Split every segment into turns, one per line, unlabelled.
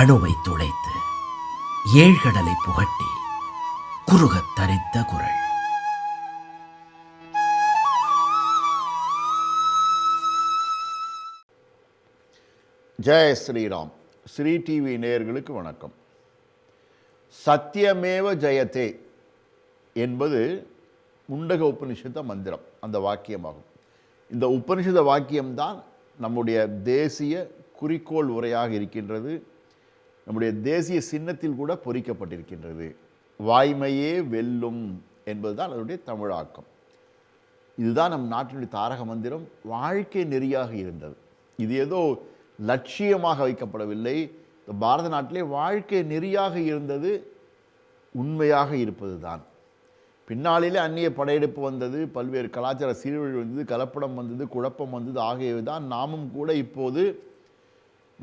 அணுவை துளைத்து ஏழ்கடலை புகட்டி குறுகத் தரித்த குரல் ஜெய ஸ்ரீராம் ஸ்ரீ டிவி நேயர்களுக்கு வணக்கம் சத்தியமேவ ஜெயத்தே என்பது முண்டக உபனிஷத மந்திரம் அந்த வாக்கியமாகும் இந்த உபனிஷத வாக்கியம்தான் நம்முடைய தேசிய குறிக்கோள் உரையாக இருக்கின்றது நம்முடைய தேசிய சின்னத்தில் கூட பொறிக்கப்பட்டிருக்கின்றது வாய்மையே வெல்லும் என்பதுதான் அதனுடைய தமிழாக்கம் இதுதான் நம் நாட்டினுடைய தாரக மந்திரம் வாழ்க்கை நெறியாக இருந்தது இது ஏதோ லட்சியமாக வைக்கப்படவில்லை பாரத நாட்டிலே வாழ்க்கை நெறியாக இருந்தது உண்மையாக இருப்பது தான் பின்னாளிலே அந்நிய படையெடுப்பு வந்தது பல்வேறு கலாச்சார சீர்வழி வந்தது கலப்படம் வந்தது குழப்பம் வந்தது ஆகியவை தான் நாமும் கூட இப்போது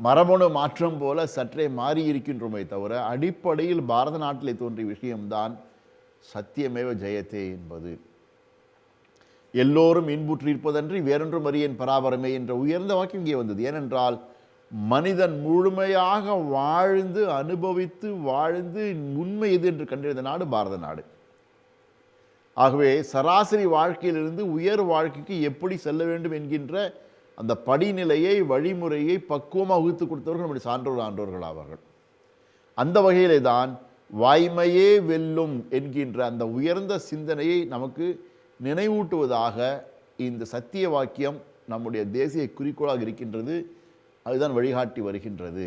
மரபணு மாற்றம் போல சற்றே மாறி இருக்கின்றோமே தவிர அடிப்படையில் பாரத நாட்டிலே தோன்றிய விஷயம்தான் சத்தியமேவ ஜெயத்தே என்பது எல்லோரும் இன்புற்றிருப்பதன்றி வேறொன்றும் அறியன் பராபரமே என்ற உயர்ந்த வாக்கியம் இங்கே வந்தது ஏனென்றால் மனிதன் முழுமையாக வாழ்ந்து அனுபவித்து வாழ்ந்து உண்மை எது என்று கண்டறிந்த நாடு பாரத நாடு ஆகவே சராசரி வாழ்க்கையிலிருந்து உயர் வாழ்க்கைக்கு எப்படி செல்ல வேண்டும் என்கின்ற அந்த படிநிலையை வழிமுறையை பக்குவமாக வகுத்து கொடுத்தவர்கள் நம்முடைய சான்றோர் ஆண்டோர்கள் ஆவார்கள் அந்த வகையிலே தான் வாய்மையே வெல்லும் என்கின்ற அந்த உயர்ந்த சிந்தனையை நமக்கு நினைவூட்டுவதாக இந்த சத்திய வாக்கியம் நம்முடைய தேசிய குறிக்கோளாக இருக்கின்றது அதுதான் வழிகாட்டி வருகின்றது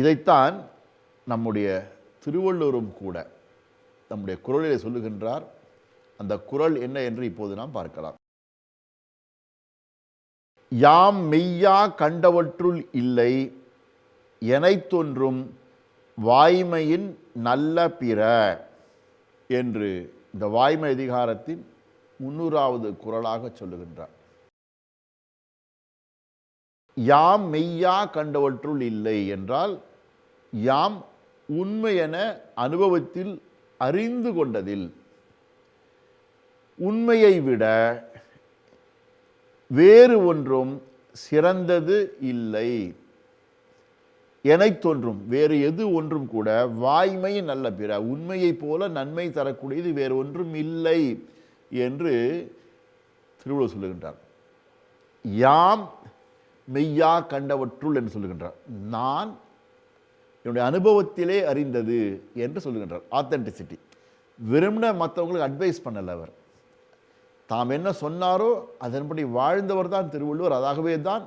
இதைத்தான் நம்முடைய திருவள்ளுவரும் கூட நம்முடைய குரலிலே சொல்லுகின்றார் அந்த குரல் என்ன என்று இப்போது நாம் பார்க்கலாம் யாம் மெய்யா கண்டவற்றுள் இல்லை எனைத்தொன்றும் வாய்மையின் நல்ல பிற என்று இந்த வாய்மை அதிகாரத்தின் முன்னூறாவது குரலாக சொல்லுகின்றார் யாம் மெய்யா கண்டவற்றுள் இல்லை என்றால் யாம் உண்மையென அனுபவத்தில் அறிந்து கொண்டதில் உண்மையை விட வேறு ஒன்றும் சிறந்தது இல்லை என தோன்றும் வேறு எது ஒன்றும் கூட வாய்மை நல்ல பிற உண்மையைப் போல நன்மை தரக்கூடியது வேறு ஒன்றும் இல்லை என்று திருவிழா சொல்லுகின்றார் யாம் மெய்யா கண்டவற்றுள் என்று சொல்லுகின்றார் நான் என்னுடைய அனுபவத்திலே அறிந்தது என்று சொல்லுகின்றார் ஆத்தென்டிசிட்டி விரும்பின மற்றவங்களுக்கு அட்வைஸ் பண்ணலை அவர் தாம் என்ன சொன்னாரோ அதன்படி வாழ்ந்தவர் தான் திருவள்ளுவர் அதாகவே தான்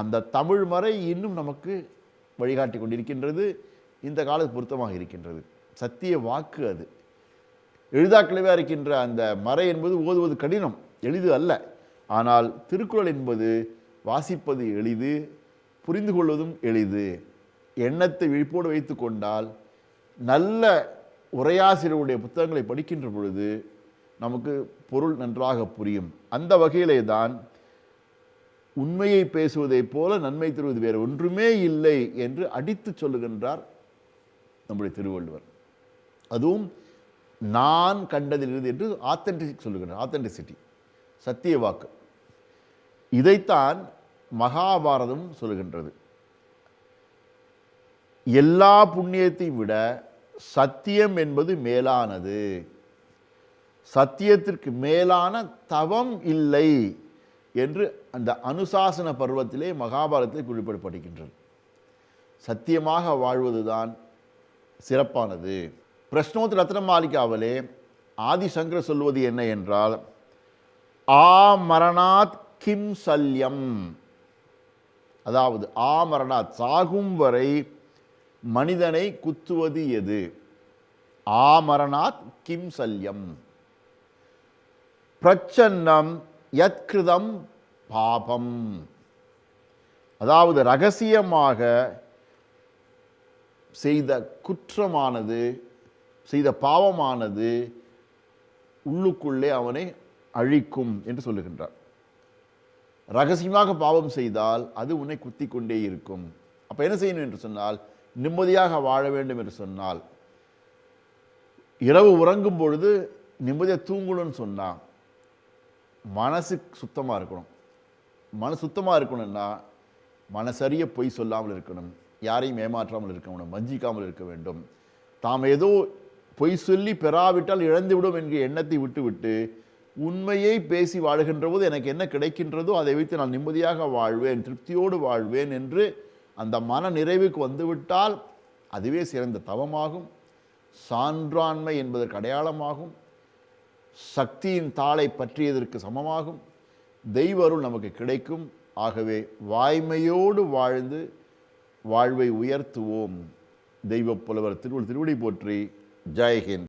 அந்த தமிழ் மறை இன்னும் நமக்கு வழிகாட்டி கொண்டிருக்கின்றது இந்த காலத்து பொருத்தமாக இருக்கின்றது சத்திய வாக்கு அது எழுதாக்கிழவையாக இருக்கின்ற அந்த மறை என்பது ஓதுவது கடினம் எளிது அல்ல ஆனால் திருக்குறள் என்பது வாசிப்பது எளிது புரிந்து கொள்வதும் எளிது எண்ணத்தை விழிப்போடு வைத்து கொண்டால் நல்ல உரையாசிரியருடைய புத்தகங்களை படிக்கின்ற பொழுது நமக்கு பொருள் நன்றாக புரியும் அந்த வகையிலே தான் உண்மையை பேசுவதைப் போல நன்மை தருவது வேறு ஒன்றுமே இல்லை என்று அடித்து சொல்லுகின்றார் நம்முடைய திருவள்ளுவர் அதுவும் நான் கண்டதிலிருந்து என்று ஆத்தென்டிசிட்டி சொல்லுகின்றார் ஆத்தென்டிசிட்டி சத்திய வாக்கு இதைத்தான் மகாபாரதம் சொல்லுகின்றது எல்லா புண்ணியத்தையும் விட சத்தியம் என்பது மேலானது சத்தியத்திற்கு மேலான தவம் இல்லை என்று அந்த அனுசாசன பருவத்திலே மகாபாரதத்தில் குறிப்பிடப்படுகின்றது சத்தியமாக வாழ்வதுதான் சிறப்பானது பிரஷ்னோத் ரத்ன மாளிகாவிலே ஆதிசங்கர் சொல்வது என்ன என்றால் ஆ மரணாத் கிம் சல்யம் அதாவது ஆ மரணாத் சாகும் வரை மனிதனை குத்துவது எது ஆமரணாத் கிம் சல்யம் பிரச்சன்னம் யத்கிருதம் பாபம் அதாவது ரகசியமாக செய்த குற்றமானது செய்த பாவமானது உள்ளுக்குள்ளே அவனை அழிக்கும் என்று சொல்லுகின்றார் ரகசியமாக பாவம் செய்தால் அது உன்னை குத்தி கொண்டே இருக்கும் அப்போ என்ன செய்யணும் என்று சொன்னால் நிம்மதியாக வாழ வேண்டும் என்று சொன்னால் இரவு உறங்கும் பொழுது நிம்மதியாக தூங்கணும்னு சொன்னான் மனசு சுத்தமாக இருக்கணும் மன சுத்தமாக இருக்கணும்னா மனசறிய பொய் சொல்லாமல் இருக்கணும் யாரையும் ஏமாற்றாமல் இருக்கணும் வஞ்சிக்காமல் இருக்க வேண்டும் தாம் ஏதோ பொய் சொல்லி பெறாவிட்டால் இழந்துவிடும் என்கிற எண்ணத்தை விட்டுவிட்டு உண்மையை பேசி வாழ்கின்ற போது எனக்கு என்ன கிடைக்கின்றதோ அதை வைத்து நான் நிம்மதியாக வாழ்வேன் திருப்தியோடு வாழ்வேன் என்று அந்த மன நிறைவுக்கு வந்துவிட்டால் அதுவே சிறந்த தவமாகும் சான்றாண்மை என்பதற்கு அடையாளமாகும் சக்தியின் தாளை பற்றியதற்கு சமமாகும் தெய்வ அருள் நமக்கு கிடைக்கும் ஆகவே வாய்மையோடு வாழ்ந்து வாழ்வை உயர்த்துவோம் தெய்வ புலவர் திருவள் திருவடி போற்றி ஜெயஹிந்த்